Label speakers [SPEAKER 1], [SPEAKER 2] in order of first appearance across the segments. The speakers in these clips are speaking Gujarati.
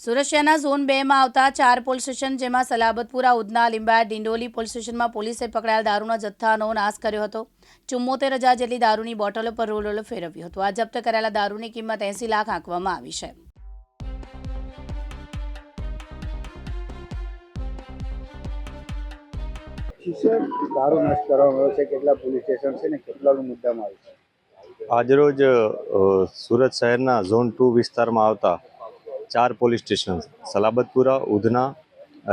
[SPEAKER 1] સુરત શહેરના ઝોન બેમાં આવતા ચાર પોલીસ સ્ટેશન જેમાં સલાબતપુરા ઉધના લીંબાયત ડિંડોલી પોલીસ સ્ટેશનમાં પોલીસે પકડાયેલ દારૂના જથ્થાનો નાશ કર્યો હતો. ચુમ્મોતેર હજાર જેટલી દારૂની બોટલો પર રોલોલો ફેરવ્યો હતો. આ જપ્ત કરાયેલા દારૂની કિંમત એંસી લાખ આંકવામાં આવી છે.
[SPEAKER 2] દારૂ નાશ કરવામાં આવ્યો છે. કેટલા પોલીસ સ્ટેશન છે ને કેટલાનું મુદ્દામાં આવ્યું છે?
[SPEAKER 3] આજરોજ સુરત શહેરના ઝોન ટુ વિસ્તારમાં આવતા ચાર પોલીસ સ્ટેશન, સલાબતપુરા, ઉધના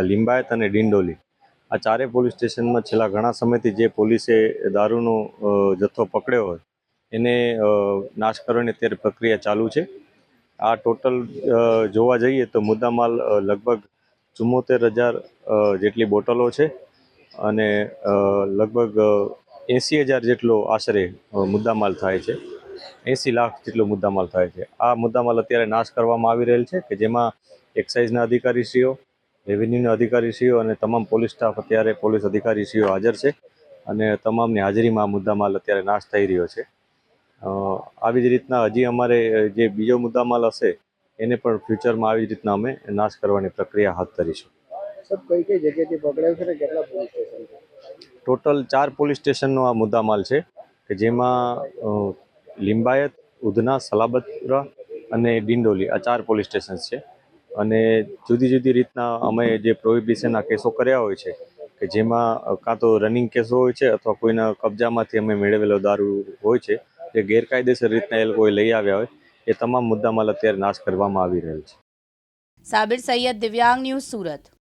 [SPEAKER 3] લિંબાયત અને ડિંડોલી. આ ચારે પોલીસ સ્ટેશનમાં છેલ્લા ઘણા સમયથી જે પોલીસે દારૂનો જથ્થો પકડ્યો હોય, એને નાશ કરવાની અત્યારે પ્રક્રિયા ચાલુ છે. આ ટોટલ જોવા જઈએ તો મુદ્દામાલ લગભગ ચુમ્મોતેર હજાર જેટલી બોટલો છે અને લગભગ એંસી હજાર જેટલો આશરે મુદ્દામાલ થાય છે. એંસી લાખ જેટલો મુદ્દામાલ થાય છે. આ મુદ્દામાલ અત્યારે નાશ કરવામાં આવી રહેલ છે કે જેમાં એક્સાઇઝના અધિકારીશ્રીઓ રેવન્યુના અધિકારીશ્રીઓ અને તમામ પોલીસ સ્ટાફ અત્યારે પોલીસ અધિકારીશ્રીઓ હાજર છે અને તમામની હાજરીમાં આ મુદ્દામાલ અત્યારે નાશ થઈ રહ્યો છે. આવી જ રીતના હજી અમારે જે બીજો મુદ્દામાલ હશે એને પણ ફ્યુચરમાં આવી જ રીતના અમે નાશ કરવાની પ્રક્રિયા હાથ ધરીશું.
[SPEAKER 2] સર કઈ કઈ જગ્યાએથી પકડાયું છે ને કેટલા પોલીસ સ્ટેશન
[SPEAKER 3] ટોટલ ચાર પોલીસ સ્ટેશનનો આ મુદ્દામાલ છે કે જેમાં લિંબાયત, ઉધના સલાબતપુરા અને ડિંડોલી આ ચાર પોલીસ સ્ટેશન છે. અને જુદી જુદી રીતના અમે જે પ્રોહિબિશનના કેસો કર્યા હોય છે, કે જેમાં કાં તો રનિંગ કેસો હોય છે અથવા કોઈના કબજામાંથી અમે મેળવેલો દારૂ હોય છે, જે ગેરકાયદેસર રીતના એ લોકોએ લઈ આવ્યા હોય, એ તમામ મુદ્દામાલ અત્યારે નાશ કરવામાં આવી રહ્યો છે.
[SPEAKER 1] સાબિર સૈયદ, દિવ્યાંગ ન્યૂઝ સુરત.